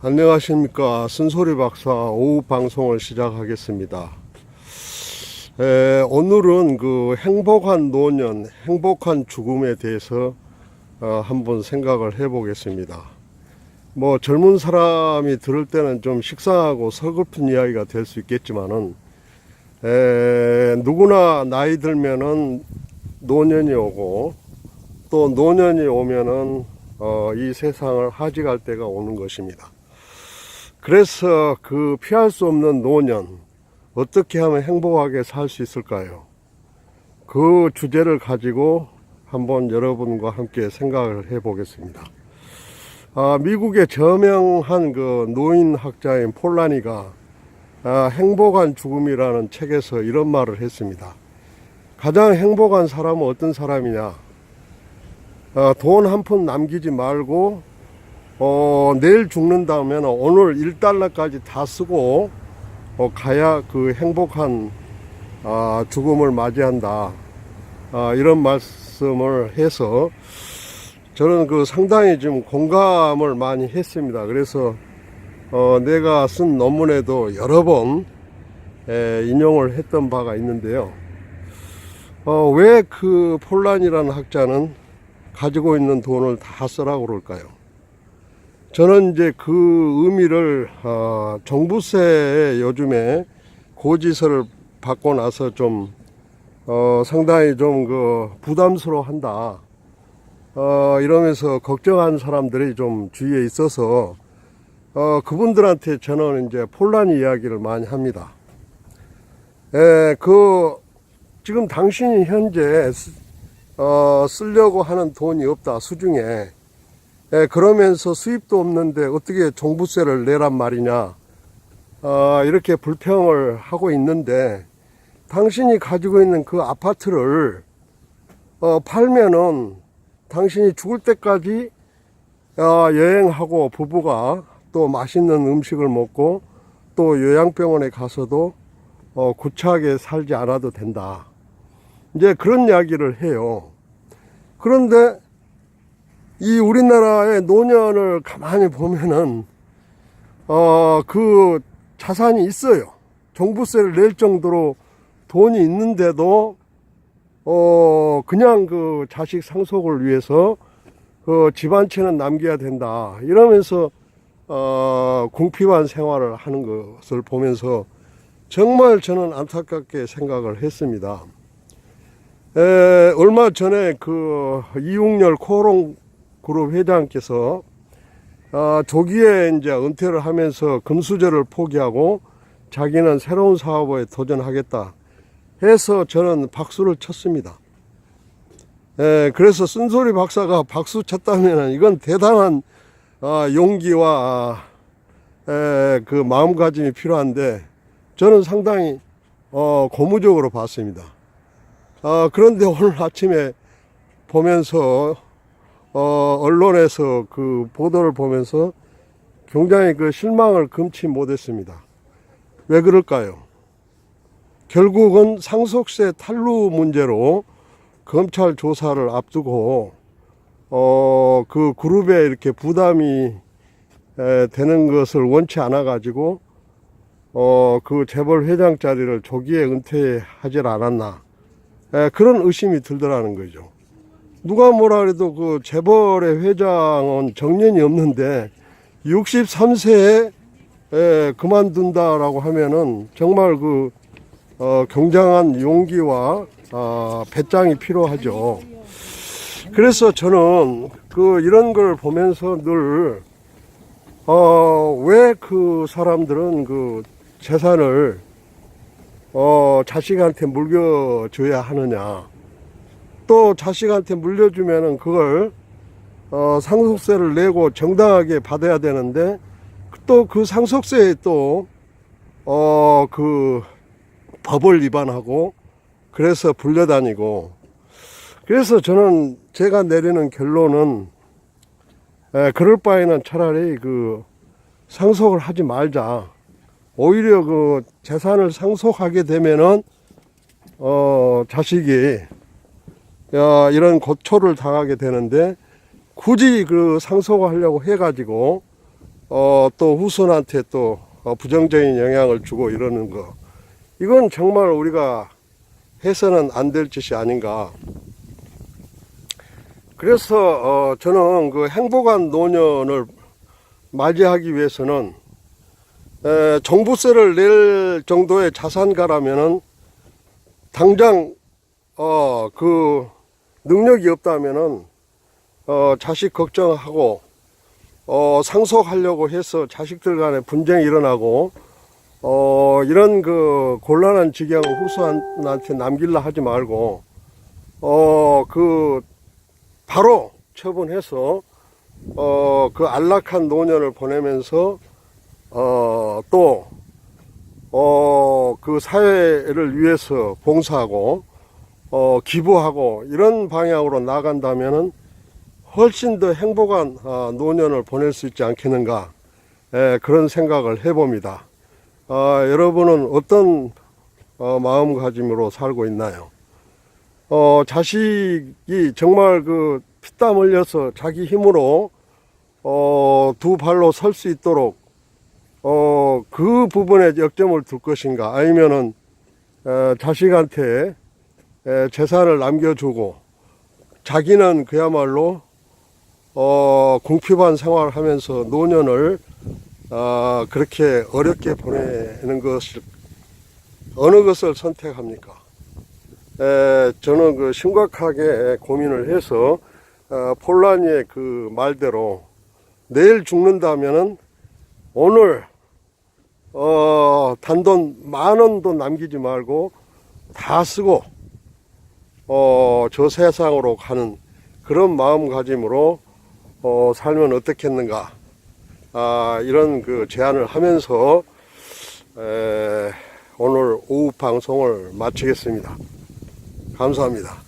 안녕하십니까 쓴소리 박사 오후 방송을 시작하겠습니다. 에, 오늘은 그 행복한 노년, 행복한 죽음에 대해서 어, 한번 생각을 해 보겠습니다. 뭐 젊은 사람이 들을 때는 좀 식상하고 서글픈 이야기가 될 수 있겠지만은 에, 누구나 나이 들면은 노년이 오고 또 노년이 오면은 어, 이 세상을 하직할 때가 오는 것입니다. 그래서 그 피할 수 없는 노년 어떻게 하면 행복하게 살 수 있을까요? 그 주제를 가지고 한번 여러분과 함께 생각을 해 보겠습니다. 아, 미국의 저명한 그 노인 학자인 폴라니가 아, 행복한 죽음이라는 책에서 이런 말을 했습니다. 가장 행복한 사람은 어떤 사람이냐? 어, 돈한 푼 남기지 말고 어, 내일 죽는다면 오늘 1달러까지 다 쓰고 어, 가야 그 행복한 아, 죽음을 맞이한다. 아, 이런 말씀을 해서 저는 그 상당히 좀 공감을 많이 했습니다. 그래서 어, 내가 쓴 논문에도 여러 번 에, 인용을 했던 바가 있는데요. 어, 왜 그 폴란이라는 학자는 가지고 있는 돈을 다 쓰라고 그럴까요? 저는 이제 그 의미를 어, 종부세에 요즘에 고지서를 받고 나서 좀 어, 상당히 좀 그 부담스러워한다. 어, 이러면서 걱정하는 사람들이 좀 주위에 있어서 어, 그분들한테 저는 이제 폴란 이야기를 많이 합니다. 에, 그 지금 당신이 현재 쓰- 어, 쓰려고 하는 돈이 없다 수중에 예, 그러면서 수입도 없는데 어떻게 종부세를 내란 말이냐 어, 이렇게 불평을 하고 있는데 당신이 가지고 있는 그 아파트를 어, 팔면은 당신이 죽을 때까지 어, 여행하고 부부가 또 맛있는 음식을 먹고 또 요양병원에 가서도 어, 구차하게 살지 않아도 된다. 이제 그런 이야기를 해요. 그런데 이 우리나라의 노년을 가만히 보면은 어 그 자산이 있어요. 종부세를 낼 정도로 돈이 있는데도 어 그냥 그 자식 상속을 위해서 그 집안채는 남겨야 된다 이러면서 어 궁핍한 생활을 하는 것을 보면서 정말 저는 안타깝게 생각을 했습니다. 에, 얼마 전에 그 이웅열 코롱 그룹 회장께서 아, 조기에 이제 은퇴를 하면서 금수저를 포기하고 자기는 새로운 사업에 도전하겠다 해서 저는 박수를 쳤습니다. 에, 그래서 쓴소리 박사가 박수 쳤다면 이건 대단한 아, 용기와 아, 에, 그 마음가짐이 필요한데 저는 상당히 어, 고무적으로 봤습니다. 아, 그런데 오늘 아침에 보면서 어, 언론에서 그 보도를 보면서 굉장히 그 실망을 금치 못했습니다. 왜 그럴까요? 결국은 상속세 탈루 문제로 검찰 조사를 앞두고 어, 그 그룹에 이렇게 부담이 에, 되는 것을 원치 않아 가지고 어, 그 재벌 회장 자리를 조기에 은퇴하지 않았나 에, 그런 의심이 들더라는 거죠. 누가 뭐라 그래도 그 재벌의 회장은 정년이 없는데 63세에 에, 그만둔다라고 하면은 정말 그 어, 굉장한 용기와 아, 배짱이 필요하죠. 그래서 저는 그 이런 걸 보면서 늘 어, 왜 그 사람들은 그 재산을 어, 자식한테 물려줘야 하느냐. 또 자식한테 물려주면은 그걸 어, 상속세를 내고 정당하게 받아야 되는데 또 그 상속세에 또 어, 그 법을 위반하고 그래서 불려다니고 그래서 저는 제가 내리는 결론은 에, 그럴 바에는 차라리 그 상속을 하지 말자. 오히려 그 재산을 상속하게 되면은 어 자식이 야, 이런 고초를 당하게 되는데 굳이 그 상속을 하려고 해가지고 어, 또 후손한테 또 어, 부정적인 영향을 주고 이러는 거. 이건 정말 우리가 해서는 안 될 짓이 아닌가. 그래서 어, 저는 그 행복한 노년을 맞이하기 위해서는 에, 종부세를 낼 정도의 자산가라면은 당장 어, 그 능력이 없다면은 어, 자식 걱정하고 어, 상속하려고 해서 자식들 간에 분쟁이 일어나고 어, 이런 그 곤란한 지경을 후손한테 남길라 하지 말고 어, 그 바로 처분해서 어, 그 안락한 노년을 보내면서 어, 또 어, 그 사회를 위해서 봉사하고 어, 기부하고 이런 방향으로 나간다면은 훨씬 더 행복한 어, 노년을 보낼 수 있지 않겠는가 예, 그런 생각을 해봅니다. 아, 여러분은 어떤 어, 마음가짐으로 살고 있나요? 어, 자식이 정말 그 피땀 흘려서 자기 힘으로 어, 두 발로 설 수 있도록 어, 그 부분에 역점을 둘 것인가 아니면은 어, 자식한테 에, 재산을 남겨주고 자기는 그야말로 어, 궁핍한 생활을 하면서 노년을 어, 그렇게 어렵게 보내는 것을 어느 것을 선택합니까? 에, 저는 그 심각하게 고민을 해서 어, 폴란이의 그 말대로 내일 죽는다면은 오늘 어, 단돈 만 원도 남기지 말고 다 쓰고 어, 저 세상으로 가는 그런 마음가짐으로 어, 살면 어떻겠는가 아, 이런 그 제안을 하면서 에, 오늘 오후 방송을 마치겠습니다. 감사합니다.